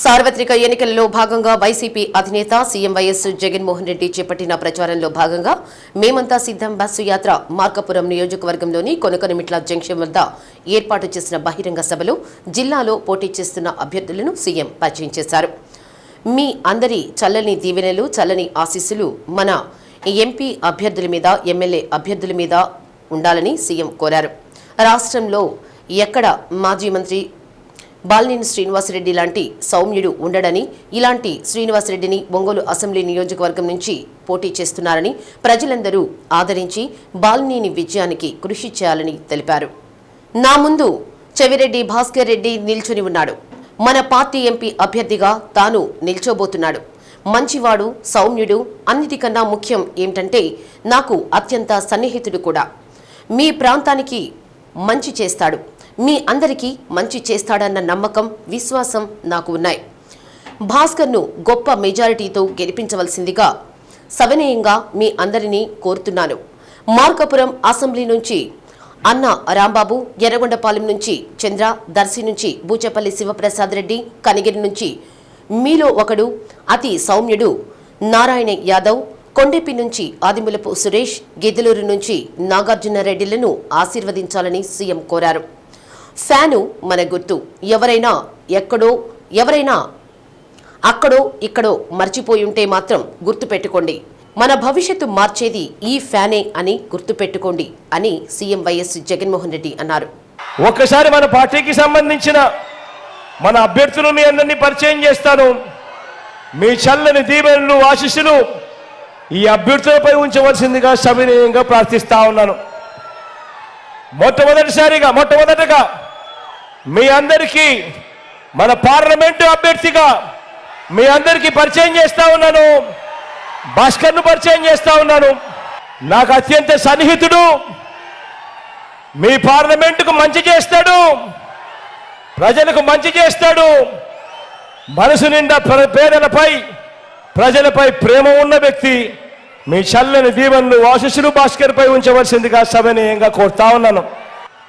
సార్వత్రిక ఎన్నికలలో భాగంగా వైసీపీ అధినేత సీఎం వైఎస్ జగన్మోహన్ రెడ్డి చేపట్టిన ప్రచారంలో భాగంగా మేమంతా సిద్ధం బస్సు యాత్ర మార్కాపురం నియోజకవర్గంలోని కొనకొనమిట్ల జంక్షన్ వద్ద ఏర్పాటు చేసిన బహిరంగ సభలో జిల్లాలో పోటీ చేస్తున్న అభ్యర్థులను సీఎం పరిచయం చేశారు. మీ అందరి చల్లని దీవెనలు చల్లని ఆశీస్సులు మన ఎంపీ అభ్యర్థుల మీద ఎమ్మెల్యే అభ్యర్థుల మీద ఉండాలని సీఎం కోరారు. రాష్ట్రంలో ఎక్కడ మాజీ మంత్రి బాలినేని శ్రీనివాసరెడ్డి లాంటి సౌమ్యుడు ఉండడని ఇలాంటి శ్రీనివాసరెడ్డిని ఒంగోలు అసెంబ్లీ నియోజకవర్గం నుంచి పోటీ చేస్తున్నారని ప్రజలందరూ ఆదరించి బాలినేని విజయానికి కృషి చేయాలని తెలిపారు. నా ముందు చెవిరెడ్డి భాస్కర్ రెడ్డి నిల్చుని ఉన్నాడు. మన పార్టీ ఎంపీ అభ్యర్థిగా తాను నిల్చోబోతున్నాడు. మంచివాడు సౌమ్యుడు అన్నిటికన్నా ముఖ్యం ఏమిటంటే నాకు అత్యంత సన్నిహితుడు కూడా. మీ ప్రాంతానికి మంచి చేస్తాడు. మీ అందరికీ మంచి చేస్తాడన్న నమ్మకం విశ్వాసం నాకు ఉన్నాయి. భాస్కర్ను గొప్ప మెజారిటీతో గెలిపించవలసిందిగా సవినయంగా మీ అందరినీ కోరుతున్నాను. మార్కాపురం అసెంబ్లీ నుంచి అన్న రాంబాబు ఎర్రగొండపాలెం నుంచి చంద్ర దర్శి నుంచి బూచపల్లి శివప్రసాద్ రెడ్డి కనిగిరి నుంచి మీలో ఒకడు అతి సౌమ్యుడు నారాయణ యాదవ్ కొండెపి నుంచి ఆదిమూలపు సురేష్ గిద్దలూరు నుంచి నాగార్జున రెడ్డిలను ఆశీర్వదించాలని సీఎం కోరారు. శాను మన గుర్తు. ఎవరైనా ఎక్కడో ఎవరైనా అక్కడో ఇక్కడో మర్చిపోయి ఉంటే మాత్రం గుర్తుపెట్టుకోండి మన భవిష్యత్తు మార్చేది ఈ ఫ్యానే అని గుర్తుపెట్టుకోండి అని సీఎం వైఎస్ జగన్మోహన్ రెడ్డి అన్నారు. ఒక్కసారి మన పార్టీకి సంబంధించిన మన అభ్యర్థులు మీ అందరినీ పరిచయం చేస్తాను. మీ చల్లని దీవెనలు ఆశీస్సులు ఈ అభ్యర్థులపై ఉంచవలసిందిగా సవినయంగా ప్రార్థిస్తా ఉన్నాను. మొట్టమొదటిసారిగా మొట్టమొదటగా మీ అందరికీ మన పార్లమెంటు అభ్యర్థిగా మీ అందరికీ పరిచయం చేస్తా ఉన్నాను. భాస్కర్ను పరిచయం చేస్తా ఉన్నాను. నాకు అత్యంత సన్నిహితుడు. మీ పార్లమెంటుకు మంచి చేస్తాడు. ప్రజలకు మంచి చేస్తాడు. మనసు నిండా ప్ర- పేదలపై ప్రజలపై ప్రేమ ఉన్న వ్యక్తి. మీ చల్లని దీవెనలు ఆశీస్సులు భాస్కర్ పై ఉంచవలసిందిగా సవినయంగా కోరుతా ఉన్నాను.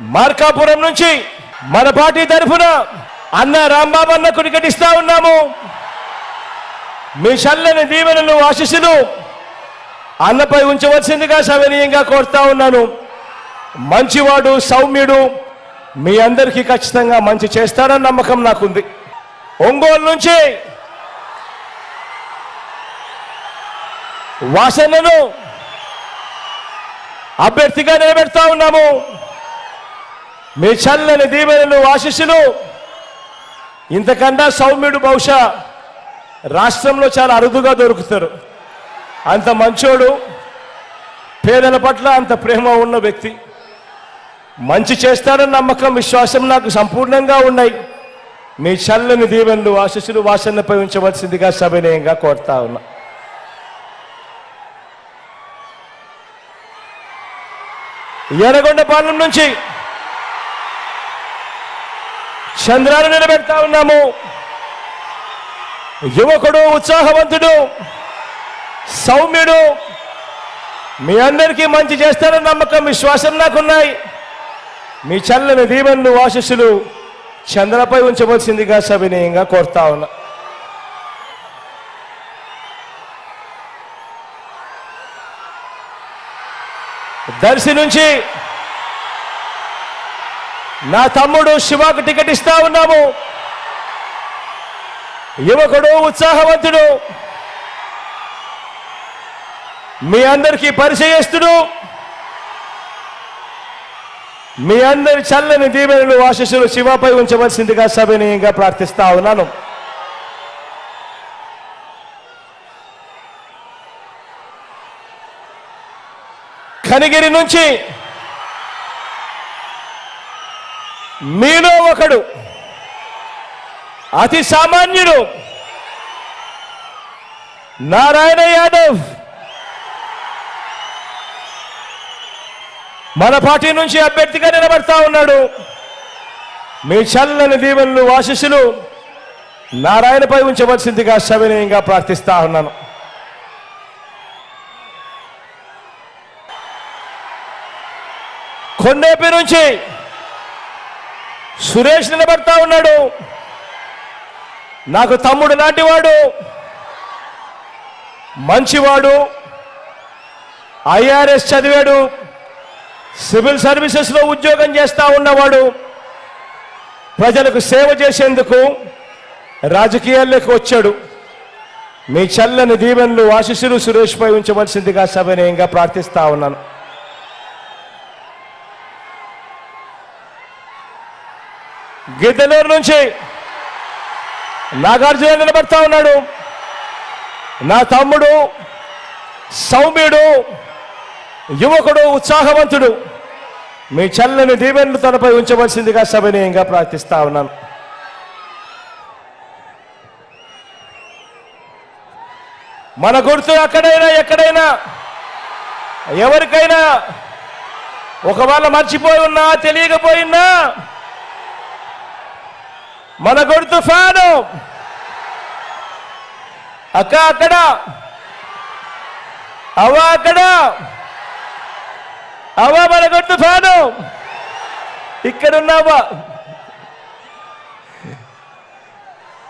మార్కాపురం నుంచి మన పార్టీ తరఫున అన్న రాంబాబన్న కుడికటిస్తా ఉన్నాము. మీ చల్లని దీవెనలు ఆశిస్సులు అన్నపై ఉంచవలసిందిగా సవినయంగా కోరుతా ఉన్నాను. మంచివాడు సౌమ్యుడు మీ అందరికీ ఖచ్చితంగా మంచి చేస్తాడన్న నమ్మకం నాకుంది. ఒంగోలు నుంచి వాసనను అభ్యర్థిగా నిలబెడతా ఉన్నాము. మీ చల్లని దీవెనలు ఆశిస్సులు. ఇంతకన్నా సౌమ్యుడు బహుశా రాష్ట్రంలో చాలా అరుదుగా దొరుకుతారు. అంత మంచోడు పేదల పట్ల అంత ప్రేమ ఉన్న వ్యక్తి. మంచి చేస్తాడని నమ్మకం విశ్వాసం నాకు సంపూర్ణంగా ఉన్నాయి. మీ చల్లని దీవెనలు ఆశిస్సులు వాసనపై ఉంచవలసిందిగా సవినయంగా కోరుతా ఉన్నా. ఎర్రగొండపాలెం నుంచి చంద్రాన్ని నిలబెడతా ఉన్నాము. యువకుడు ఉత్సాహవంతుడు సౌమ్యుడు మీ అందరికీ మంచి చేస్తారని నమ్మకం విశ్వాసం నాకున్నాయి. మీ చల్లని దీవెనలు ఆశస్సులు చంద్రపై ఉంచవలసిందిగా సవినయంగా కోరుతా ఉన్నా. దర్శి నుంచి నా తమ్ముడు శివాకు టికెట్ ఇస్తా ఉన్నాము. యువకుడు ఉత్సాహవంతుడు. మీ అందరికీ పరిచయస్తుడు. మీ అందరి చల్లని దీవెనలు ఆశీస్సులు శివపై ఉంచవలసిందిగా సవినీయంగా ప్రార్థిస్తా ఉన్నాను. కనిగిరి నుంచి మీలో ఒకడు అతి సామాన్యుడు నారాయణ యాదవ్. మన పార్టీ నుంచి అభ్యర్థిగా నిలబడతా ఉన్నాడు. మీ చల్లని దీవెనలు ఆశీస్సులు నారాయణపై ఉంచవలసిందిగా సవినయంగా ప్రార్థిస్తా ఉన్నాను. కొండేపి నుంచి సురేష్ నిలబడతా ఉన్నాడు. నాకు తమ్ముడు లాంటివాడు. మంచివాడు. ఐఆర్ఎస్ చదివాడు. సివిల్ సర్వీసెస్లో ఉద్యోగం చేస్తూ ఉన్నవాడు. ప్రజలకు సేవ చేసేందుకు రాజకీయాల్లోకి వచ్చాడు. మీ చల్లని దీవెనలు ఆశిస్సులు సురేష్పై ఉంచవలసిందిగా సవినయంగా ప్రార్థిస్తా ఉన్నాను. గిద్దలూరు నుంచి నాగార్జున నిలబడతా ఉన్నాడు. నా తమ్ముడు సౌమ్యుడు యువకుడు ఉత్సాహవంతుడు. మీ చల్లని దీవెన్లు తనపై ఉంచవలసిందిగా సభనీయంగా ప్రార్థిస్తా ఉన్నాను. మన గుర్తు అక్కడైనా ఎక్కడైనా ఎవరికైనా ఒకవేళ మర్చిపోయి ఉన్నా తెలియకపోయినా మన గుర్తు ఫ్యాను. అక్క అక్కడ. అవ్వ అక్కడ. అవ్వ మన గుర్తు ఫ్యాను. ఇక్కడ ఉన్నావా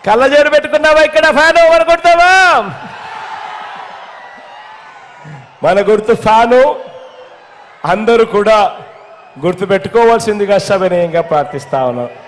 కళ్ళజోడు పెట్టుకున్నావా ఇక్కడ ఫ్యాను మన గుర్తావా మన గుర్తు ఫ్యాను. అందరూ కూడా గుర్తు పెట్టుకోవాల్సిందిగా సవినయంగా ప్రార్థిస్తా ఉన్నాం.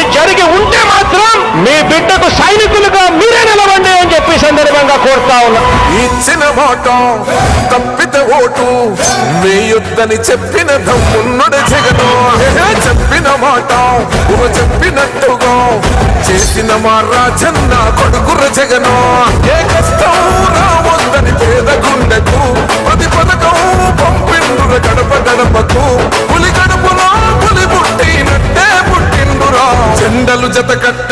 జరిగి ఉంటే మాత్రం మీ బిడ్డకు సైనికులుగా మీరే నిలవండి అని చెప్పి సందర్భంగా కోరుతా ఉన్నా. ఇచ్చిన మాట తప్పిత ఓటు మీ యుద్ధని చెప్పిన దమ్మున్నడు జగను. చెప్పిన మాట చెప్పినట్టుగా చేసిన మా రాజన్న కొడుకుర జగను. ఏ కష్టం రావద్దని పేద గుండెకు ప్రతి పథకం పంపిండుర గడప గడపకు. ಜತಕಟ್ಟ